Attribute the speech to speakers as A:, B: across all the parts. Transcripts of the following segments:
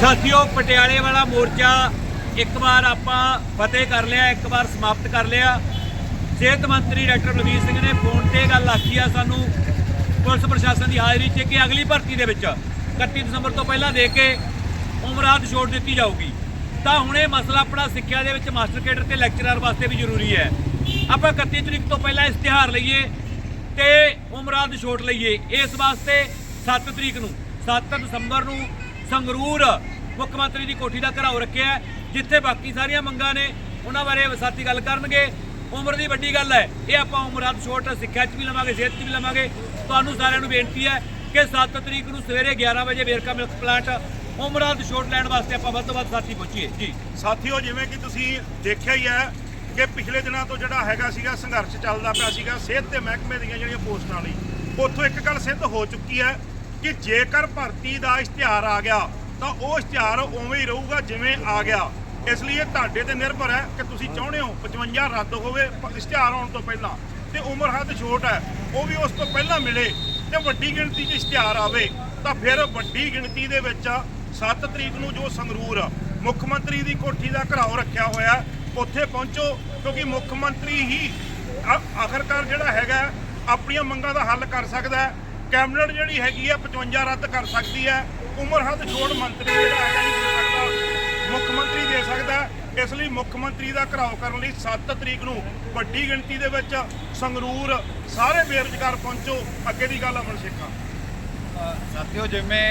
A: ਸਾਥੀਓ, ਪਟਿਆਲੇ ਵਾਲਾ ਮੋਰਚਾ ਇੱਕ ਵਾਰ ਆਪਾਂ ਫਤਿਹ ਕਰ ਲਿਆ, ਇੱਕ ਵਾਰ ਸਮਾਪਤ ਕਰ ਲਿਆ। ਸਿਹਤ ਮੰਤਰੀ ਡਾਕਟਰ ਬਲਵੀਰ ਸਿੰਘ ਨੇ ਫੋਨ ਤੇ ਗੱਲ ਆਖੀ ਆ ਸਾਨੂੰ, ਪੁਲਿਸ ਪ੍ਰਸ਼ਾਸਨ ਦੀ ਹਾਜ਼ਰੀ 'ਚ ਕਿ ਅਗਲੀ ਭਰਤੀ ਦੇ ਵਿੱਚ 31 ਦਸੰਬਰ ਤੋਂ ਪਹਿਲਾਂ ਦੇ ਕੇ ਉਮਰਾਦ ਛੋੜ ਦਿੱਤੀ ਜਾਊਗੀ। ਤਾਂ ਹੁਣ ਇਹ ਮਸਲਾ ਆਪਣਾ ਸਿੱਖਿਆ ਦੇ ਵਿੱਚ ਮਾਸਟਰ ਕੇਡਰ ਤੇ ਲੈਕਚਰਰ ਵਾਸਤੇ ਵੀ ਜ਼ਰੂਰੀ ਹੈ। ਆਪਾਂ 31 ਤਰੀਕ ਤੋਂ ਪਹਿਲਾਂ ਇਸ਼ਤਿਹਾਰ ਲਈਏ ਤੇ ਉਮਰਾਦ ਛੋਟ ਲਈਏ। ਇਸ ਵਾਸਤੇ 7 ਤਰੀਕ ਨੂੰ 7 ਦਸੰਬਰ ਨੂੰ ਸੰਗਰੂਰ ਮੁੱਖ ਮੰਤਰੀ ਦੀ ਕੋਠੀ ਦਾ ਘਰਾਓ ਰੱਖਿਆ ਜਿੱਥੇ ਬਾਕੀ ਸਾਰੀਆਂ ਮੰਗਾਂ ਨੇ, ਉਹਨਾਂ ਬਾਰੇ ਸਾਥੀ ਗੱਲ ਕਰਨਗੇ। ਉਮਰ ਦੀ ਵੱਡੀ ਗੱਲ ਹੈ, ਇਹ ਆਪਾਂ ਉਮਰਾਦ ਛੋਟ ਸਿੱਖਿਆ 'ਚ ਵੀ ਲਵਾਂਗੇ, ਸਿਹਤ 'ਚ ਵੀ ਲਵਾਂਗੇ। ਤੁਹਾਨੂੰ ਸਾਰਿਆਂ ਨੂੰ ਬੇਨਤੀ ਹੈ ਕਿ 7 ਤਰੀਕ ਨੂੰ ਸਵੇਰੇ 11 ਵਜੇ ਵੇਰਕਾ ਮਿਲਕ ਪਲਾਂਟ ਉਮਰਾਦ ਛੋਟ ਲੈਣ ਵਾਸਤੇ ਆਪਾਂ ਵੱਧ ਤੋਂ ਵੱਧ ਸਾਥੀ ਪਹੁੰਚੀਏ ਜੀ।
B: ਸਾਥੀਓ, ਜਿਵੇਂ ਕਿ ਤੁਸੀਂ ਦੇਖਿਆ ਹੀ ਹੈ ਕਿ ਪਿਛਲੇ ਦਿਨਾਂ ਤੋਂ ਜਿਹੜਾ ਹੈਗਾ ਸੀਗਾ, ਸੰਘਰਸ਼ ਚੱਲਦਾ ਪਿਆ ਸੀਗਾ, ਸਿਹਤ ਤੇ ਮਹਿਕਮੇ ਦੀਆਂ ਜਿਹੜੀਆਂ ਪੋਸਟਾਂ ਲਈ ਉੱਥੋਂ ਇੱਕ ਗੱਲ ਸਿੱਧ ਹੋ ਚੁੱਕੀ ਹੈ ਕਿ ਜੇਕਰ ਭਰਤੀ ਦਾ ਇਸ਼ਤਿਹਾਰ ਆ ਗਿਆ, ਤਾਂ ਉਹ ਇਸ਼ਤਿਹਾਰ ਉਵੇਂ ਹੀ ਰਹੂਗਾ ਜਿਵੇਂ ਆ ਗਿਆ। ਇਸ ਲਈ ਇਹ ਤੁਹਾਡੇ ਤੇ ਨਿਰਭਰ ਹੈ ਕਿ ਤੁਸੀਂ ਚਾਹੁੰਦੇ ਹੋ 55 ਰੱਦ ਹੋਵੇ ਇਸ਼ਤਿਹਾਰ ਆਉਣ ਤੋਂ ਪਹਿਲਾਂ, ਤੇ ਉਮਰ ਹੱਦ ਛੋਟ ਹੈ, ਉਹ ਵੀ ਉਸ ਤੋਂ ਪਹਿਲਾਂ ਮਿਲੇ ਤੇ ਵੱਡੀ ਗਿਣਤੀ 'ਚ ਇਸ਼ਤਿਹਾਰ ਆਵੇ, ਤਾਂ ਫਿਰ ਵੱਡੀ ਗਿਣਤੀ ਦੇ ਵਿੱਚ 7 ਤਰੀਕ ਨੂੰ ਜੋ ਸੰਗਰੂਰ ਮੁੱਖ ਮੰਤਰੀ ਦੀ ਕੋਠੀ ਦਾ ਘਰਾਓ ਰੱਖਿਆ ਹੋਇਆ, ਉੱਥੇ ਪਹੁੰਚੋ, ਕਿਉਂਕਿ ਮੁੱਖ ਮੰਤਰੀ ਹੀ ਆਖਰਕਾਰ ਜਿਹੜਾ ਹੈਗਾ, ਆਪਣੀਆਂ ਮੰਗਾਂ ਦਾ ਹੱਲ ਕਰ ਸਕਦਾ ਕੈਬਨਿਟ ਜਿਹੜੀ ਹੈਗੀ ਹੈ 55 ਰੱਦ ਕਰ ਸਕਦੀ ਹੈ ਉਮਰ ਹੱਦ ਛੋੜ ਮੰਤਰੀ ਜਿਹੜਾ ਹੈਗਾ ਨਹੀਂ ਦੇ ਸਕਦਾ, ਮੁੱਖ ਮੰਤਰੀ ਦੇ ਸਕਦਾ। ਇਸ ਲਈ ਮੁੱਖ ਮੰਤਰੀ ਦਾ ਘਰਾਓ ਕਰਨ ਲਈ 7 ਤਰੀਕ ਨੂੰ ਵੱਡੀ ਗਿਣਤੀ ਦੇ ਵਿੱਚ ਸੰਗਰੂਰ ਸਾਰੇ ਬੇਰੁਜ਼ਗਾਰ ਪਹੁੰਚੋ। ਅੱਗੇ ਦੀ ਗੱਲ ਅਮਨ ਸ਼ੇਖਾ।
C: ਸਾਥੀਓ ਜਿਵੇਂ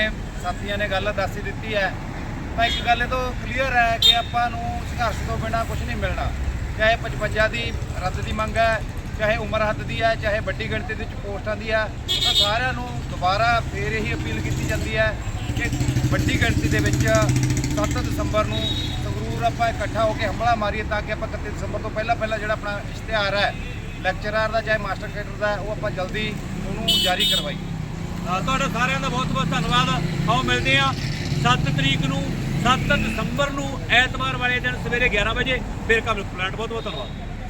C: ਸਾਥੀਆਂ ਨੇ ਗੱਲ ਦੱਸ ਹੀ ਦਿੱਤੀ ਹੈ, ਤਾਂ ਇੱਕ ਗੱਲ ਇਹ ਤੋਂ ਕਲੀਅਰ ਹੈ ਕਿ ਆਪਾਂ ਨੂੰ ਸੰਘਰਸ਼ ਤੋਂ ਬਿਨਾ ਕੁਝ ਨਹੀਂ ਮਿਲਣਾ। ਚਾਹੇ 55 ਦੀ ਰੱਦ ਦੀ ਮੰਗ ਹੈ ਚਾਹੇ ਉਮਰ ਹੱਦ ਦੀ ਹੈ ਚਾਹੇ ਵੱਡੀ ਗਿਣਤੀ ਦੇ ਵਿੱਚ ਪੋਸਟਾਂ ਦੀ ਹੈ ਤਾਂ ਸਾਰਿਆਂ ਨੂੰ ਦੁਬਾਰਾ ਫੇਰ ਇਹੀ ਅਪੀਲ ਕੀਤੀ ਜਾਂਦੀ ਹੈ ਕਿ ਵੱਡੀ ਗਿਣਤੀ ਦੇ ਵਿੱਚ 7 ਦਸੰਬਰ ਨੂੰ ਸੰਗਰੂਰ ਆਪਾਂ ਇਕੱਠਾ ਹੋ ਕੇ ਹਮਲਾ ਮਾਰੀਏ ਤਾਂ ਕਿ ਆਪਾਂ 31 ਦਸੰਬਰ ਤੋਂ ਪਹਿਲਾਂ ਪਹਿਲਾਂ ਜਿਹੜਾ ਆਪਣਾ ਇਸ਼ਤਿਹਾਰ ਹੈ ਲੈਕਚਰਰ ਦਾ ਚਾਹੇ ਮਾਸਟਰ ਕੇਡਰ ਦਾ, ਉਹ ਆਪਾਂ ਜਲਦੀ ਉਹਨੂੰ ਜਾਰੀ ਕਰਵਾਈਏ।
A: ਤੁਹਾਡਾ ਸਾਰਿਆਂ ਦਾ ਬਹੁਤ ਬਹੁਤ ਧੰਨਵਾਦ। ਆਓ ਮਿਲਦੇ ਆ 7 ਤਰੀਕ ਨੂੰ 7 ਦਸੰਬਰ ਨੂੰ ਐਤਵਾਰ ਵਾਲੇ ਦਿਨ ਸਵੇਰੇ 11 ਵਜੇ। ਫਿਰ ਮਿਲਕ ਪਲਾਂਟ, ਬਹੁਤ ਬਹੁਤ ਧੰਨਵਾਦ।